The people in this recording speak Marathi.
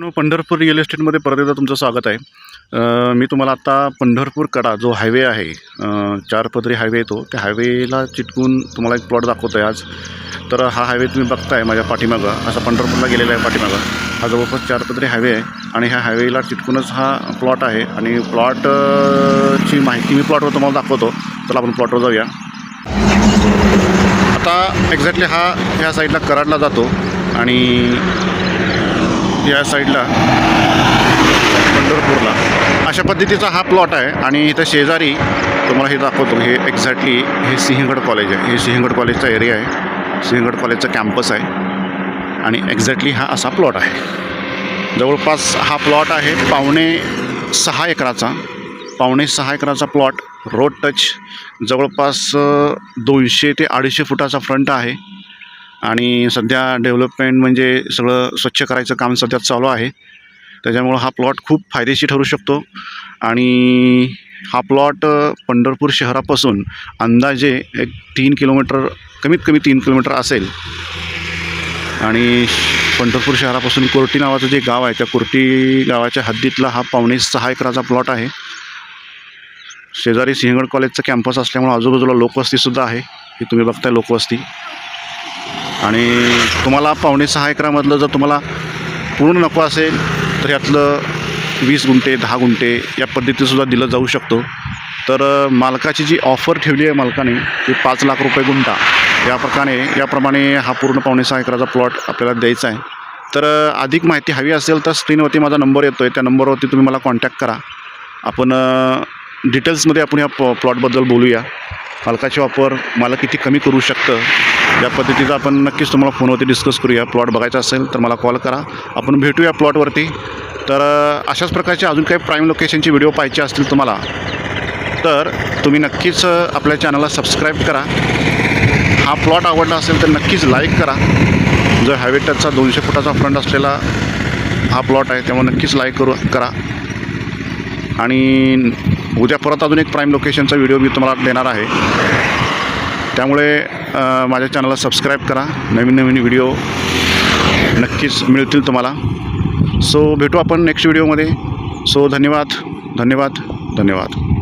पंढरपूर रिअल इस्टेटमध्ये परत एकदा तुमचं स्वागत आहे. मी तुम्हाला आता पंढरपूर कडा जो हायवे आहे चार पदरी हायवे येतो. त्या हायवेला चिटकून तुम्हाला एक प्लॉट दाखवतो आहे आज. तर हा हायवे तुम्ही बघताय माझ्या पाठीमागं. असा पंढरपूरला गेलेला आहे पाठीमागं. हा जवळपास चार पदरी हायवे आहे आणि ह्या हायवेला चिटकूनच हा प्लॉट आहे. आणि प्लॉटची माहिती मी प्लॉटवर तुम्हाला दाखवतो. चला आपण प्लॉटवर जाऊया. आता एक्झॅक्टली हा ह्या साईडला कराडला जातो. आणि या साईडला. पंढरपूरला. अशा पद्धतीचा हा प्लॉट आहे आणि इथं शेजारी तुम्हाला हे दाखवतो. हे एक्झॅक्टली हे सिंहगड कॉलेज आहे. हे सिंहगड कॉलेजचा एरिया आहे. सिंहगड कॉलेजचा कॅम्पस आहे. आणि एक्झॅक्टली हा असा प्लॉट आहे. जवळपास हा प्लॉट आहे पावणे सहा एकराचा. पावणे सहा एकराचा प्लॉट रोड टच जवळपास दोनशे ते अडीचशे फुटाचा फ्रंट आहे. आणि सध्या डेव्हलपमेंट म्हणजे सगळं स्वच्छ करायचं काम सध्या चालू आहे. त्याच्यामुळं हा प्लॉट खूप फायदेशीर ठरू शकतो. आणि हा प्लॉट पंढरपूर शहरापासून अंदाजे एक तीन किलोमीटर कमीत कमी तीन किलोमीटर असेल. आणि पंढरपूर शहरापासून कोर्टी नावाचं जे गाव आहे त्या कोर्टी गावाच्या हद्दीतला हा पावणे सहा एकराचा प्लॉट आहे. शेजारी सिंहगड कॉलेजचं कॅम्पस असल्यामुळं आजूबाजूला लोकवस्तीसुद्धा आहे. ही तुम्ही बघताय लोकवस्ती. आणि तुम्हाला पावणे सहा एकरामधलं जर तुम्हाला पूर्ण नको असेल तर यातलं वीस गुंठे दहा गुंठे या पद्धतीसुद्धा दिलं जाऊ शकतो. तर मालकाची जी ऑफर ठेवली आहे मालकाने ती पाच लाख रुपये गुंठा या प्रकारे याप्रमाणे हा पूर्ण पावणे सहा एकराचा प्लॉट आपल्याला द्यायचा आहे. तर अधिक माहिती हवी असेल तर स्क्रीनवरती माझा नंबर येतो आहे त्या नंबरवरती तुम्ही मला कॉन्टॅक्ट करा. आपण डिटेल्समध्ये आपण या प प्लॉटबद्दल बोलूया. मालकाची वापर मला किती कमी करू शकतं या पद्धतीचं आपण नक्कीच तुम्हाला फोनवरती डिस्कस करूया. प्लॉट बघायचा असेल तर मला कॉल करा. आपण भेटूया प्लॉटवरती तर अशाच प्रकारचे अजून काही प्राईम लोकेशनचे व्हिडिओ पाहिजे असतील तुम्हाला तर तुम्ही नक्कीच आपल्या चॅनलला सबस्क्राईब करा. हा प्लॉट आवडला असेल तर नक्कीच लाईक करा. जो हॅवेटचा दोनशे फुटाचा फ्रंट असलेला हा प्लॉट आहे तेव्हा नक्कीच लाईक करू करा. आणि उद्या परत अजून एक प्राईम लोकेशनचा व्हिडिओ मी तुम्हाला देणार आहे. त्यामुळे माझ्या चॅनलला सबस्क्राईब करा. नवीन नवीन व्हिडिओ नक्कीच मिळतील तुम्हाला. सो भेटू आपण नेक्स्ट व्हिडिओमध्ये सो धन्यवाद. धन्यवाद. धन्यवाद.